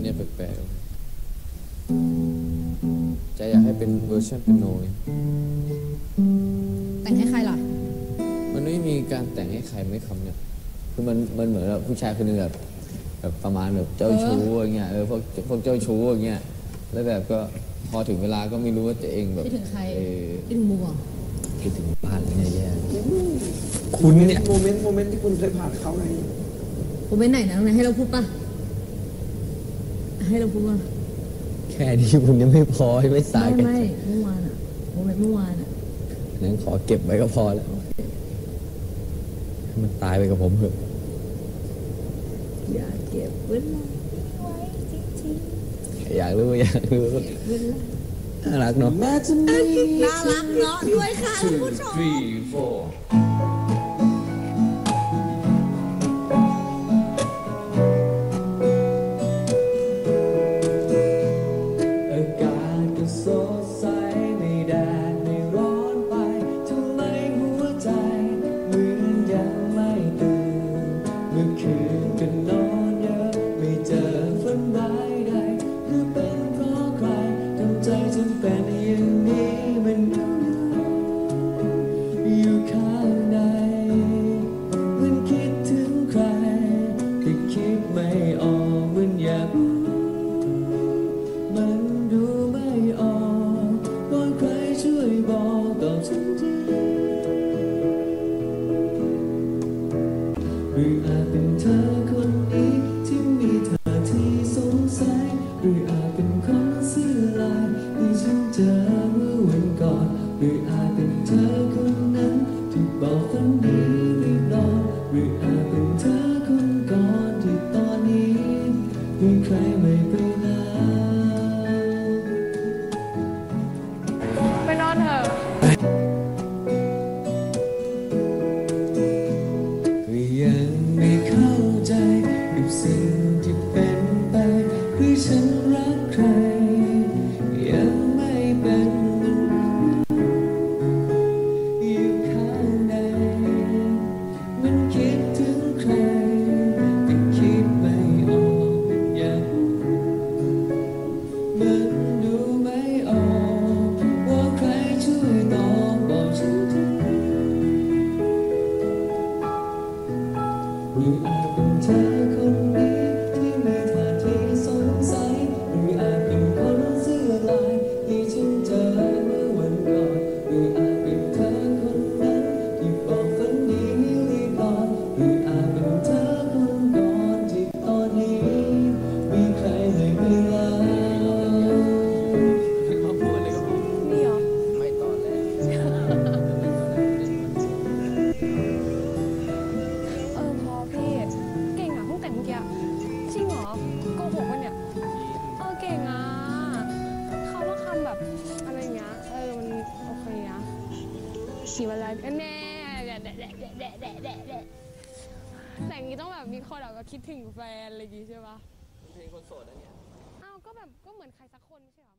นเนี้ยแปลกๆใจอยากให้เป็นเวอร์ชันเป็นโนยแต่งให้ใครล่ะ มันไม่มีการแต่งให้ใครไม่คำเนี่ย คือมันมันเหมือนแบบผู้ชายคนหนึงแบบแบบประมาณแบบเจ้าชู้อย่างเงี้ยเออพวกพวกเจ้าชู้อย่างเงี้ยแล้วแบบก็พอถึงเวลาก็ไม่รู้ว่าตัวเองแบบคิดถึงใครเออคิดถึงบัวคิดถึงบ้านเนี่ยแย่คุณเนี่ยโมเมนต์โมเมนต์ที่คุณเคยผ่านเขาไงผมเป็นไหนนะไหนให้เราพูดป่ะ ให้เราพูดป่ะแค่นี้คุณยังไม่พอไม่ไม่สายกันไม่เมื่อวานอะโมเมนต์เมื่อวานอะนั้นขอเก็บไว้ก็พอแล้วให้มันตายไปกับผมเถอะอย่าเก็บไว้เลยไว้จริงอยากรู้อยากรู้ๆเวลาน่ารักเนาะแม้จะมีน่ารักเนาะด้วยค่ะคุณผู้ชม three four ไม่ออกมันอยากมันดูไม่ออกวอนใครช่วยบอกตอบฉันทีหรืออาจเป็นเธอคนนี้ที่มีท่าที่สงสัยหรืออาจเป็นคนเสื้อลายที่ฉันเจอ to ขี่มาแล้วแน่แต่อย่างนี้ต้องแบบมีคนแบบว่าคิดถึงแฟนอะไรอย่างงี้ใช่ปะเพลงคนโสดนะเนี่ย อ้าว ก็แบบก็เหมือนใครสักคนไม่ใช่เหรอ